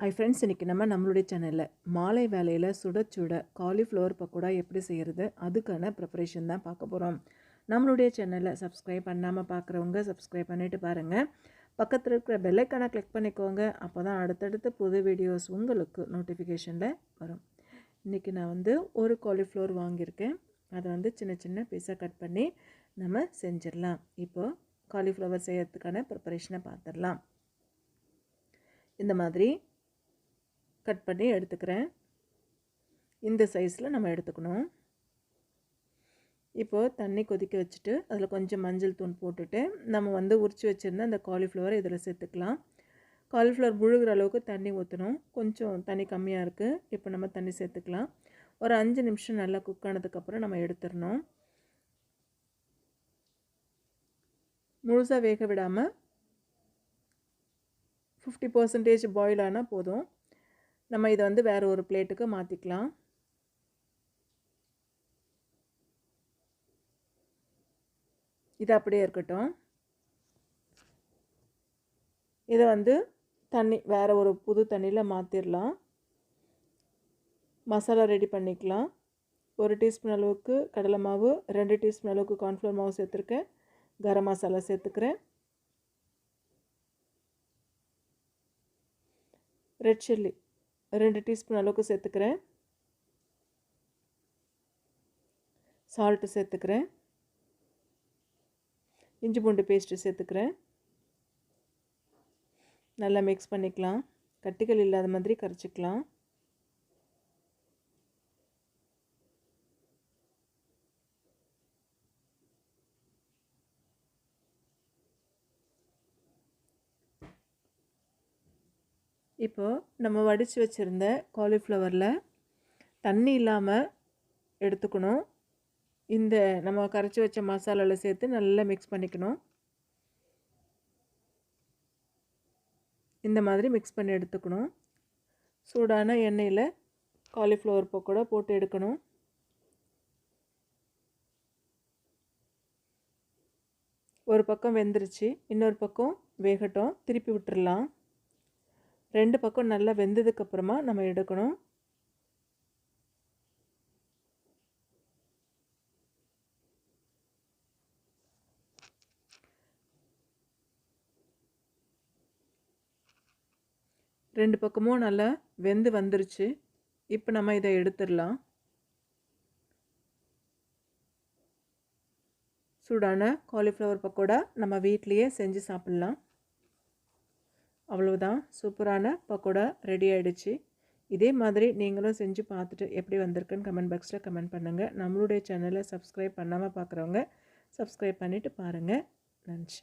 Hi friends இன்றைக்கி நம்ம நம்மளுடைய சேனலில் மாலை வேலையில் சுட சுட காலிஃப்ளவர் பக்கோடா எப்படி செய்கிறது அதுக்கான ப்ரிப்பரேஷன் தான் பார்க்க போகிறோம் நம்மளுடைய சேனலில் சப்ஸ்கிரைப் பண்ணாமல் பார்க்குறவங்க சப்ஸ்கிரைப் பண்ணிவிட்டு பாருங்கள் பக்கத்தில் இருக்கிற பெல்லைக்கான கிளிக் பண்ணிக்கோங்க. அப்போ தான் அடுத்தடுத்த புது வீடியோஸ் உங்களுக்கு நோட்டிஃபிகேஷனில் வரும். இன்றைக்கி நான் வந்து ஒரு காலிஃப்ளவர் வாங்கியிருக்கேன். அதை வந்து சின்ன சின்ன பீஸாக கட் பண்ணி நம்ம செஞ்சிடலாம். இப்போது காலிஃப்ளவர் செய்கிறதுக்கான ப்ரிப்பரேஷனை பார்த்துடலாம். இந்த மாதிரி கட் பண்ணி எடுத்துக்கிறேன். இந்த சைஸில் நம்ம எடுத்துக்கணும். இப்போது தண்ணி கொதிக்க வச்சுட்டு அதில் கொஞ்சம் மஞ்சள் தூள் போட்டுட்டு நம்ம வந்து உரித்து வச்சுருந்த அந்த காலிஃப்ளவர் இதில் சேர்த்துக்கலாம். காலிஃப்ளவர் முழுகிற அளவுக்கு தண்ணி ஊற்றணும் கொஞ்சம் தண்ணி கம்மியாக இருக்குது இப்போ நம்ம தண்ணி சேர்த்துக்கலாம். ஒரு அஞ்சு நிமிஷம் நல்லா குக் ஆனதுக்கப்புறம் நம்ம எடுத்துடணும். முழுசாக வேக விடாமல் ஃபிஃப்டி பர்சன்டேஜ் பாயில் ஆனால் போதும். நம்ம இதை வந்து வேறு ஒரு பிளேட்டுக்கு மாற்றிக்கலாம் இது அப்படியே இருக்கட்டும். இதை வந்து தண்ணி வேறு ஒரு புது தண்ணியில் மாற்றிடலாம் மசாலா ரெடி பண்ணிக்கலாம். ஒரு டீஸ்பூன் அளவுக்கு கடலை மாவு ரெண்டு டீஸ்பூன் அளவுக்கு கார்ன்ஃப்ளவர் மாவு சேர்த்துருக்கேன். கரம் மசாலா சேர்த்துக்கிறேன். Red chilli. ரெண்டு டீஸ்பூன் அளவுக்கு சேர்த்துக்கிறேன். சால்ட்டு சேர்த்துக்கிறேன். இஞ்சி பூண்டு பேஸ்ட்டு சேர்த்துக்கிறேன். நல்லா மிக்ஸ் பண்ணிக்கலாம். கட்டிகள் இல்லாத மாதிரி கரைச்சிக்கலாம். இப்போது நம்ம வடித்து வச்சுருந்த காலிஃப்ளவரில் தண்ணி இல்லாமல் எடுத்துக்கணும். இந்த நம்ம கரைச்சி வச்ச மசாலாவில் சேர்த்து நல்லா மிக்ஸ் பண்ணிக்கணும். இந்த மாதிரி மிக்ஸ் பண்ணி எடுத்துக்கணும். சூடான எண்ணெயில் காலிஃப்ளவர் பக்கோடா போட்டு எடுக்கணும். ஒரு பக்கம் வெந்துருச்சு இன்னொரு பக்கம் வேகட்டும் திருப்பி விட்டுடலாம் ரெண்டு பக்கம் நல்லா வெந்ததுக்கப்புறமா நம்ம எடுக்கணும். ரெண்டு பக்கமும் நல்லா வெந்து வந்துருச்சு. இப்போ நம்ம இதை எடுத்துடலாம். சூடான காலிஃப்ளவர் பக்கோடா நம்ம வீட்லேயே செஞ்சு சாப்பிட்லாம். அவ்வளவுதான். சூப்பரான பக்கோடா ரெடி ஆகிடுச்சு இதே மாதிரி நீங்களும் செஞ்சு பார்த்துட்டு எப்படி வந்திருக்குன்னு கமெண்ட் பாக்ஸில் கமெண்ட் பண்ணுங்கள் நம்மளுடைய சேனலை சப்ஸ்கிரைப் பண்ணாமல் பார்க்குறவங்க சப்ஸ்கிரைப் பண்ணிவிட்டு பாருங்கள் நன்றி.